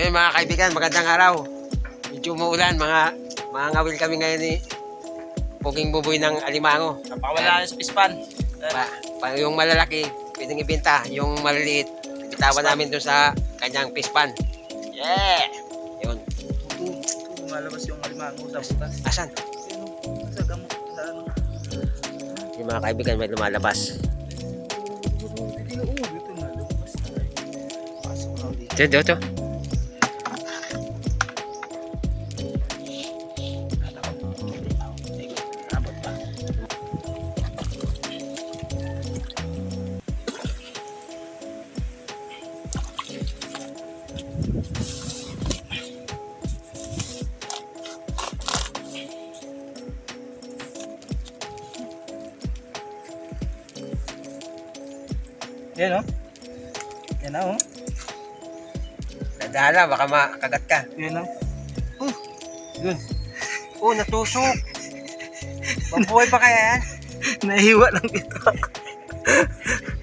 Ayun mga kaibigan, magandang araw. Medyo umuulan, mga mga ngawil kami ngayon ni Puging Buboy ng Alimango. Napakawala na sa pispan. Pa, pa, yung malalaki, pwedeng ibenta. Yung maliliit, bitawan namin doon sa kanyang pispan. Yeah! Yun. Lumalabas yung alimango sa butas. Asan? Sa gamot. Ano. Yung mga kaibigan may lumalabas. Dito, oh, dito Yan oh. Yan na oh. Nadala, baka makagat ka. Yan oh. Oh, natusok. Mabuhay pa kaya yan? Nahiwa lang ito.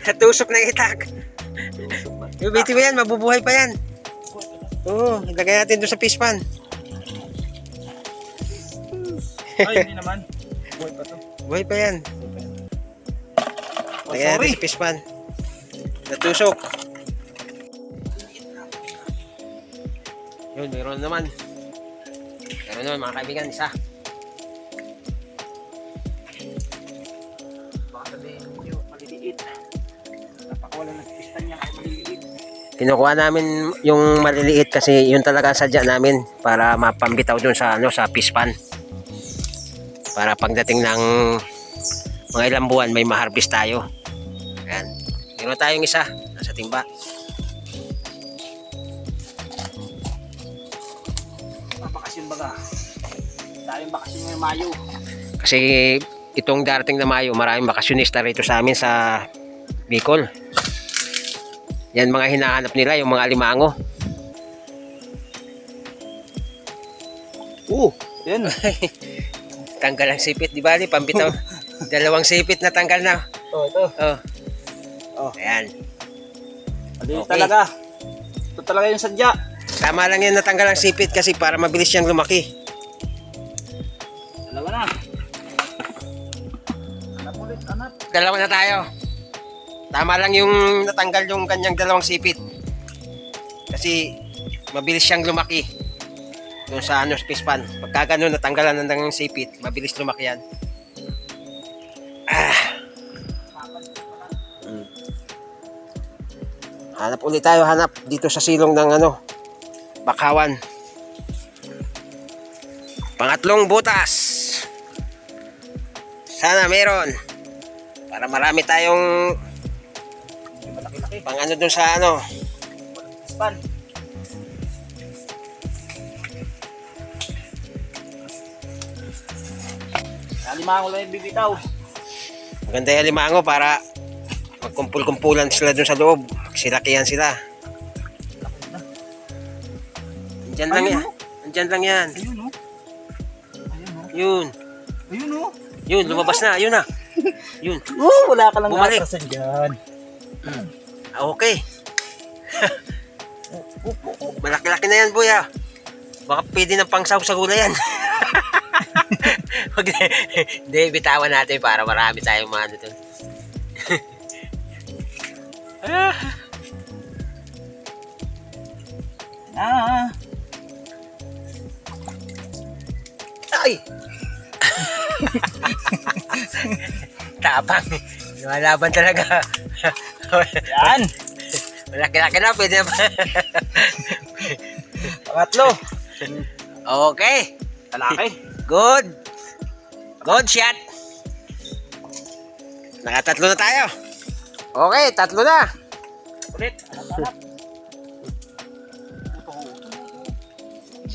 Natusok na itak. Yung biti mo yan, mabubuhay pa yan. Oo, lagay natin doon sa pispan. Ay, hindi naman. Buhay pa to. Buhay pa yan. Oh, natin sa pispan. Natusok. Yun, meron naman. Meron naman mga kaibigan, isa. Kinukuha namin yung maliliit kasi yun talaga sadya namin para mapambitaw dun sa ano sa pispan. Para pagdating ng mga ilang buwan may maharbis tayo. Meron tayong isa nasa timba. Mga bakasyon baga. Daming bakasyon ngayong Mayo. Kasi itong darating na Mayo, maraming bakasyonista rito sa amin sa Bicol. Yan mga hinahanap nila, yung mga alimango. Oo, yan. Tanggal ang sipit, di ba? Pambitaw. Dalawang sipit na tanggal na. oh, ito. Oh. Oh. Ayan. Maliliit Okay. talaga. Ito talaga yung sadya. Tama lang yan natanggal ang sipit kasi para mabilis siyang lumaki. Dalawa na. Hanap ulit, hanap. Dalawa na tayo. Tama lang yung natanggal yung kanyang dalawang sipit. Kasi mabilis siyang lumaki. Doon sa ano, space pan. Pagka ganun, natanggalan na ng sipit, mabilis lumaki yan. Hanap ulit tayo, hanap dito sa silong ng ano, bakawan. Pangatlong butas. Sana meron. Para marami tayong pang ano dun sa ano. Span. Alimango lang yung bibitaw. Maganda yung limango para magkumpul-kumpulan sila dun sa loob. Silakihan sila. Andyan lang yan. Andyan lang yan. Ayun oh. Ayun oh. Yun. Ayun oh. Yun, lumabas na. Yun na. Yun. Oh, wala ka lang Bumalik. atrasan dyan. Ah, Okay. Malaki-laki na yan, boy ah. Baka pwede ng pangsaw sa gulay yan. Wag Hindi, bitawan natin para marami tayong mga ano. Ah. Ah. Ay! Tapang. Lumalaban talaga. Yan. Malaki-laki na, pwede ba? Pangatlo. okay. Talaki. Good. Good shot. Nakatatlo na tayo. Okay, tatlo na. Ulit. Hanap-hanap.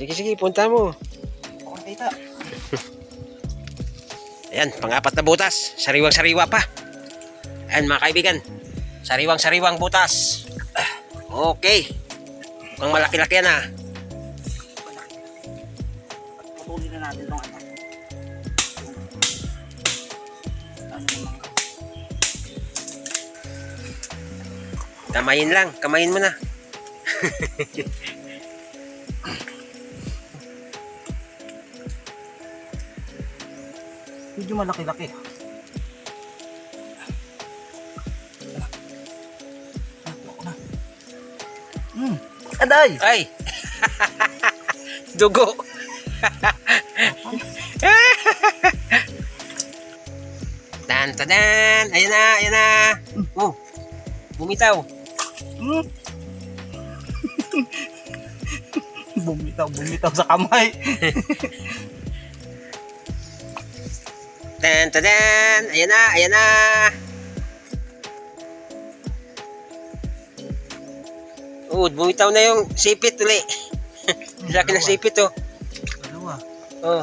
Sige, sige, punta mo. Ako nakita. Ayan, pangapat na butas. Sariwang-sariwa pa. Ayan, mga kaibigan. Sariwang-sariwang butas. Okay. Mukhang malaki-laki yan ah. Patuloy na natin itong naman. Kamayin lang. Kamayin mo na. Medyo malaki-laki. Hmm. Aday! Ay! Dugo! Tan tadan! Ayan na, ayan na! Oh, bumitaw. Hmm. bumitaw, bumitaw sa kamay. Tan tadan! Ayan na, ayan na! Oh, bumitaw na yung sipit uli. Laki na sipit oh. Dalawa. Oh,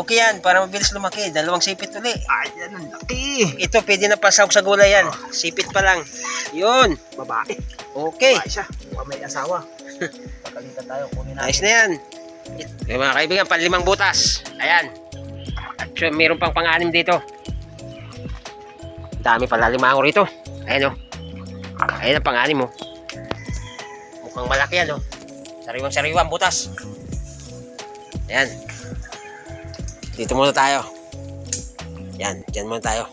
okay yan para mabilis lumaki. Dalawang sipit uli. Ay, yan ang laki. Ito, pwede na pasawag sa gulay yan. Sipit pa lang. Yun. Babae. Okay. Babae siya. Mukhang may asawa. Pagkalitan tayo, kunin natin. Ayos na yan. Okay, mga kaibigan, panlimang butas. Ayan. So, meron pang pang-anim dito. Dami pala limango rito. Ayan o. Ayan ang pang-anim mo. Mukhang malaki yan o. Sariwang-sariwa ang butas. Ayan. Dito muna tayo. Yan, dyan muna tayo.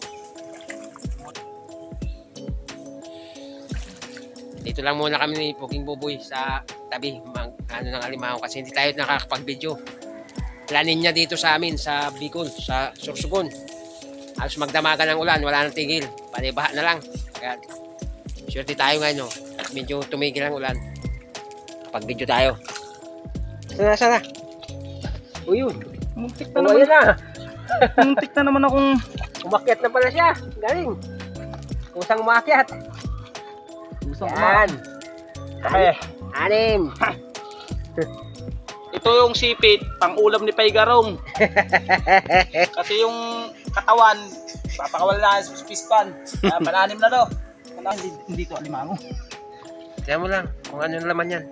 Dito lang muna kami ni Puking Buboy sa tabi mang, ano ng alimango kasi hindi tayo nakakapag-video. Planin niya dito sa amin sa Bicol, sa Sorsogon. Halos magdamagan ng ulan, wala nang tigil. Panibaha na lang. Kaya swerte tayo ngayon. No? Medyo tumigil ang ulan. Pag-video tayo. Sana, sana. O yun. Muntik na naman. na. Muntik na naman akong Umakyat na pala siya. Galing. Kusang umakyat. gusto Yan. Eh, Anim. ito yung sipit, pang ulam ni Paygarong. Kasi yung katawan, papakawal na sa pispan. Uh, pananim na to. Pananim, hindi, hindi to alimango. Tiyan mo lang kung ano yung laman yan.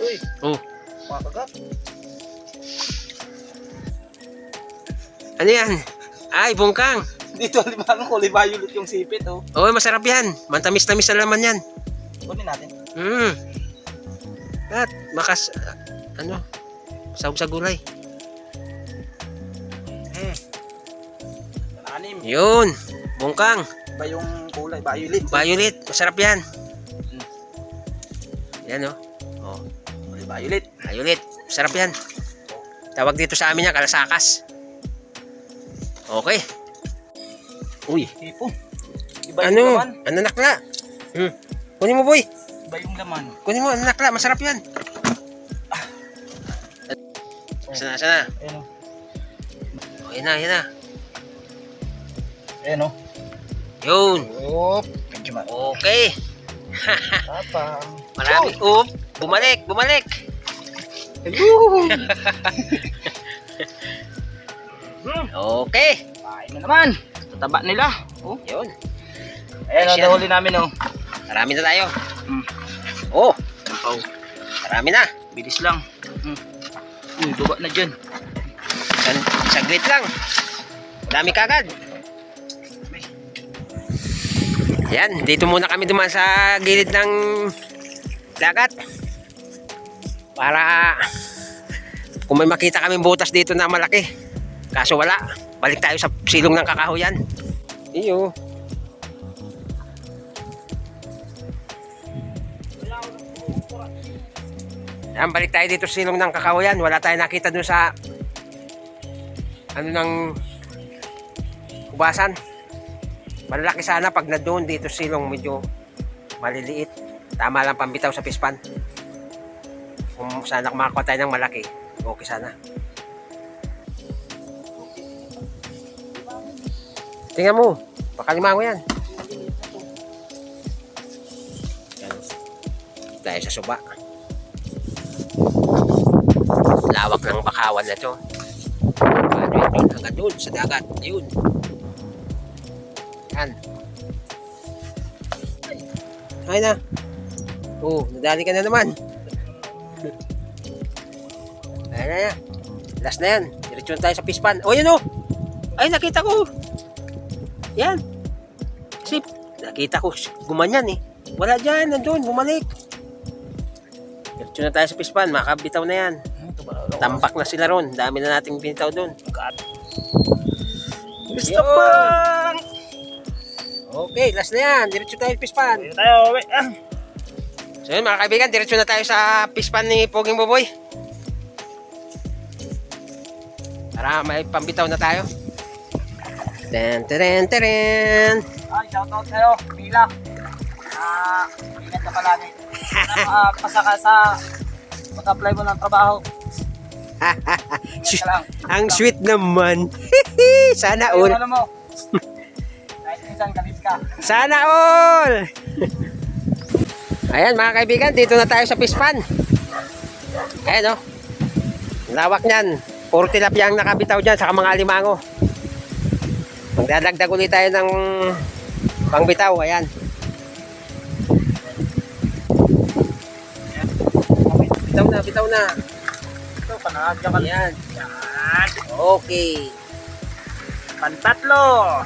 Uy, Oh. makagat. Ano yan? Ay, bungkang. Dito alimango, kulay violet yung sipit. Oh. Oo, masarap yan. Mantamis-tamis na laman yan. Kunin natin. Hmm. At makas... ano? Sahog sa gulay. Hmm. Yun. Bungkang. Iba yung kulay, violet. Violet. Masarap yan. Yan oh. Oh. Kulay violet. Violet. Masarap yan. Tawag dito sa amin yan, kalasakas. Okay. Uy. Tipo. Iba Ano? Ano nakla? Hmm. Kunin mo, boy. Iba yung laman. Kunin mo, nakla? Masarap yan. Sana, sana. Ayan o. Oh, yan na, yan na. Ayan o. Yun. Oop. Okay. Tapang. Marami. Oop. Bumalik, bumalik. Okay. Kain na naman. Tataba nila. Oh. Yun. Ayan nahuli namin o. Marami na tayo. Hmm. Oh, Oh. marami na. Bilis lang. Hmm. Uy, baba na dyan. Saglit lang. Dami kagad. Yan, dito muna kami duman sa gilid ng dagat. Para kung may makita kami butas dito na malaki. Kaso wala. Balik tayo sa silong ng kakahuyan. Iyo. Yan, balik tayo dito sa silong ng kakahuyan. Wala tayong nakita dun sa ano ng hubasan. Malalaki sana pag na doon dito sa silong medyo maliliit. Tama lang pambitaw sa pispan. Kung sana makakuha tayo ng malaki, okay sana. Tingnan mo, baka limango yan. Yan. Dahil sa suba. Lawak ng bakawan na to. Ano yun? Hanggang doon sa dagat. Ayun. Yan. Ay na. Oh, nadali ka na naman. Ayan na yan. Last na yan. Diretso na tayo sa pispan. Oh, yan oh. Ay, nakita ko. Yan. Kasi nakita ko gumanyan eh. Wala dyan. Nandun. Bumalik. Diretso na tayo sa pispan, makabitaw na yan. Tampak na sila ron. Dami na nating binitaw doon. Gusto? Okay, last na yan. Diretso tayo sa pispan. Dito tayo, uwi. Ah. So yun mga kaibigan, diretso na tayo sa pispan ni Poging Boboy. Para may pambitaw na tayo. Ten, teren, teren. Ay, shoutout sa'yo, Mila. Ah, ingat ka palagi. Sana pasa ka sa pag-apply mo ng trabaho. Ingat ka lang. Ang sweet naman. Sana all. ano mo. Kahit minsan galit ka. Sana all! Ayan mga kaibigan, dito na tayo sa pispan. Ayan o. Lawak niyan. Puro tilapia ang nakabitaw dyan, saka mga alimango. Magdadagdag ulit tayo ng pangbitaw. Ayan. Bitaw na, bitaw na. Ito, panahagyan ka lang. Ayan. Yan. Okay. Pantatlo.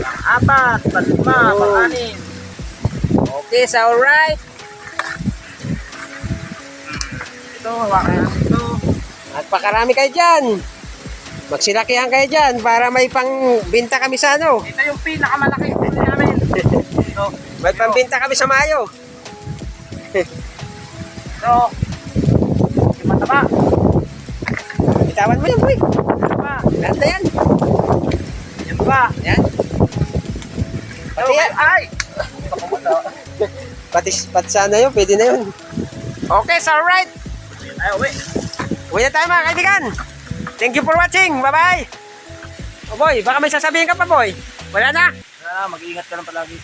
Pang-apat, panlima, Oh. pang-anim. Okay, so alright. Ito, hawakan natin ito. At pakarami kayo dyan. Magsilakihan kayo dyan para may pangbinta kami sa ano. Ito yung pinakamalaki huli namin. Ito, May pambinta kami sa Mayo. ito. Yung mataba. Bitawan mo yan, boy. Mataba. Na yan. Yan ba? Yan. Pati yan. ay! Pati, pati sana yun, pwede na yun. Okay, so alright. Ay, uwi. Uwi na tayo mga kaibigan. Thank you for watching. Bye-bye. Oh boy, baka may sasabihin ka pa, boy. Wala na. Ah, mag-iingat ka lang palagi.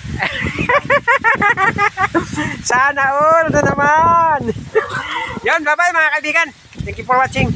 Sana all na naman. Yun, bye-bye mga kaibigan. Thank you for watching.